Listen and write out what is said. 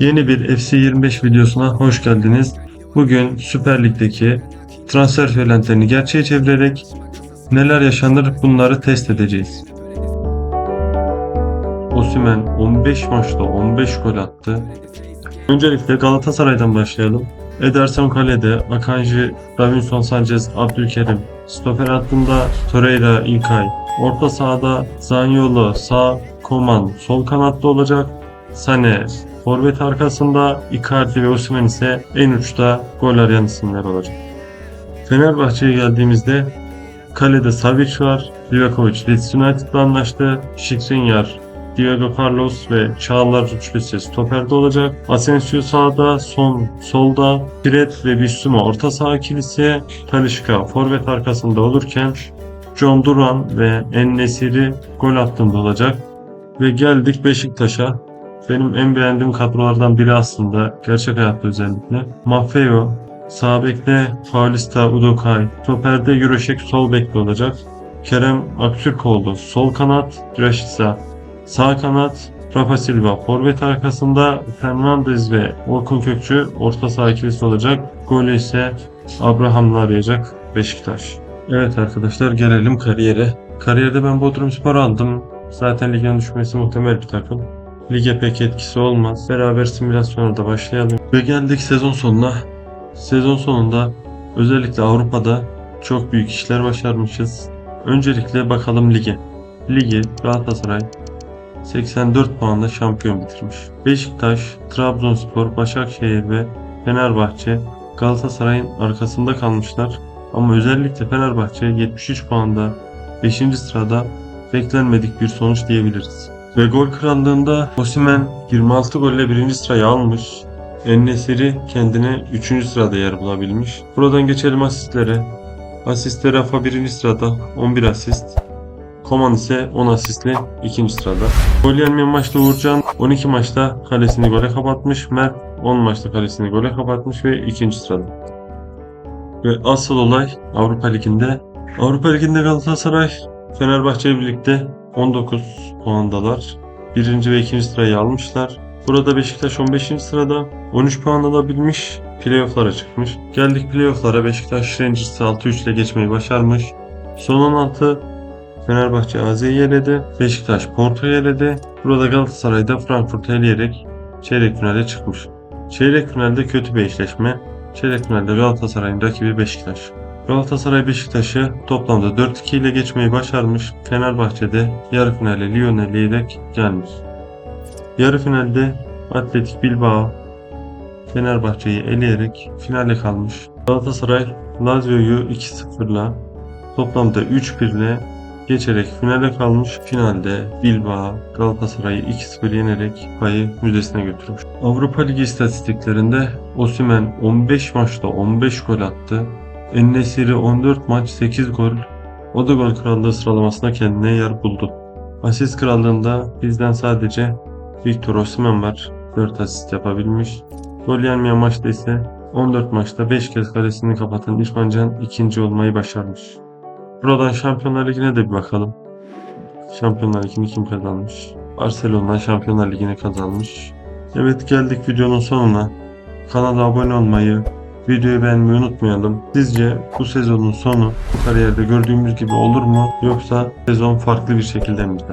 Yeni bir FC25 videosuna hoş geldiniz. Bugün Süper Lig'deki transfer söylentilerini gerçeğe çevirerek neler yaşanır bunları test edeceğiz. Osimhen 15 maçta 15 gol attı. Öncelikle Galatasaray'dan başlayalım. Ederson Kale'de, Akanji, Davinson Sanchez, Abdülkerim. Stoper hattında Torreira, İlkay. Orta sahada Zaniolo, sağ, Koman, sol kanatta olacak. Sane, forvet arkasında Icardi ve Osimhen ise en uçta gol arayan isimler olacak. Fenerbahçe'ye geldiğimizde kalede Savic var, Livakovic Leeds United'la anlaştı, Skriniar, Diego Carlos ve Çağlar üçlüsü stoperde olacak. Asensio sağda, son solda, Fred ve Bissouma orta saha ikilisi, Talişka forvet arkasında olurken John Duran ve En-Nesyri gol hattında olacak. Ve geldik Beşiktaş'a. Benim en beğendiğim kadrolardan biri aslında gerçek hayatta özellikle. Maffeo, sağ bekte Paulista Udokay, stoperde Jurasek sol bekte olacak. Kerem Aktürkoğlu sol kanat, Rashica sağ kanat, Rafa Silva forvet arkasında Fernandez ve Orkun Kökçü orta saha ikilisi olacak. Golü ise Abraham'la arayacak Beşiktaş. Evet arkadaşlar gelelim kariyere. Kariyerde ben Bodrum Spor aldım. Zaten ligin düşmesi muhtemel bir takım. Lige pek etkisi olmaz. Beraber simülasyona da başlayalım. Ve geldik sezon sonuna. Sezon sonunda özellikle Avrupa'da çok büyük işler başarmışız. Öncelikle bakalım lige. Ligi Galatasaray 84 puanla şampiyon bitirmiş. Beşiktaş, Trabzonspor, Başakşehir ve Fenerbahçe Galatasaray'ın arkasında kalmışlar. Ama özellikle Fenerbahçe 73 puanda 5. sırada beklenmedik bir sonuç diyebiliriz. Ve gol krallığında Osimhen 26 golle 1. sırayı almış. En-Nesyri kendine 3. sırada yer bulabilmiş. Buradan geçelim asistlere. Asiste Rafa 1. sırada 11 asist. Koman ise 10 asistle 2. sırada. Gol yenmeyen maçta Uğurcan 12 maçta kalesini gole kapatmış. Mert 10 maçta kalesini gole kapatmış ve 2. sırada. Ve asıl olay Avrupa Ligi'nde. Avrupa Ligi'nde Galatasaray Fenerbahçe birlikte 19 puandalar. 1. ve 2. sırayı almışlar. Burada Beşiktaş 15. sırada 13 puan alabilmiş. Playoff'lara çıkmış. Geldik playoff'lara Beşiktaş Rangers'ı 6-3 ile geçmeyi başarmış. Son 16 Fenerbahçe AZ'yi eledi. Beşiktaş Porto'yu eledi. Burada Galatasaray da Frankfurt'u eleyerek çeyrek finale çıkmış. Çeyrek finalde kötü bir eşleşme. Çeyrek finalde Galatasaray'ın rakibi Beşiktaş. Galatasaray Beşiktaş'ı toplamda 4-2 ile geçmeyi başarmış. Fenerbahçe'de yarı finale Lyon'u eleyerek gelmiş. Yarı finalde Atletik Bilbao Fenerbahçe'yi eleyerek finale kalmış. Galatasaray Lazio'yu 2-0'la toplamda 3-1 ile geçerek finale kalmış. Finalde Bilbao Galatasaray'ı 2-0 yenerek payı müzesine götürmüş. Avrupa Ligi istatistiklerinde Osimhen 15 maçta 15 gol attı. En-Nesyri 14 maç 8 gol. O da gol krallığı sıralamasında kendine yer buldu. Asist krallığında bizden sadece Victor Osimhen var. 4 asist yapabilmiş. Gol yenmeyen maçta ise 14 maçta 5 kez kalesini kapatan İrfan Can ikinci olmayı başarmış. Buradan Şampiyonlar Ligi'ne de bir bakalım. Şampiyonlar Ligi'ni kim kazanmış? Barcelona Şampiyonlar Ligi'ni kazanmış. Evet geldik videonun sonuna. Kanala abone olmayı, videoyu beğenmeyi unutmayalım. Sizce bu sezonun sonu bu kariyerde gördüğümüz gibi olur mu? Yoksa sezon farklı bir şekilde mi biter?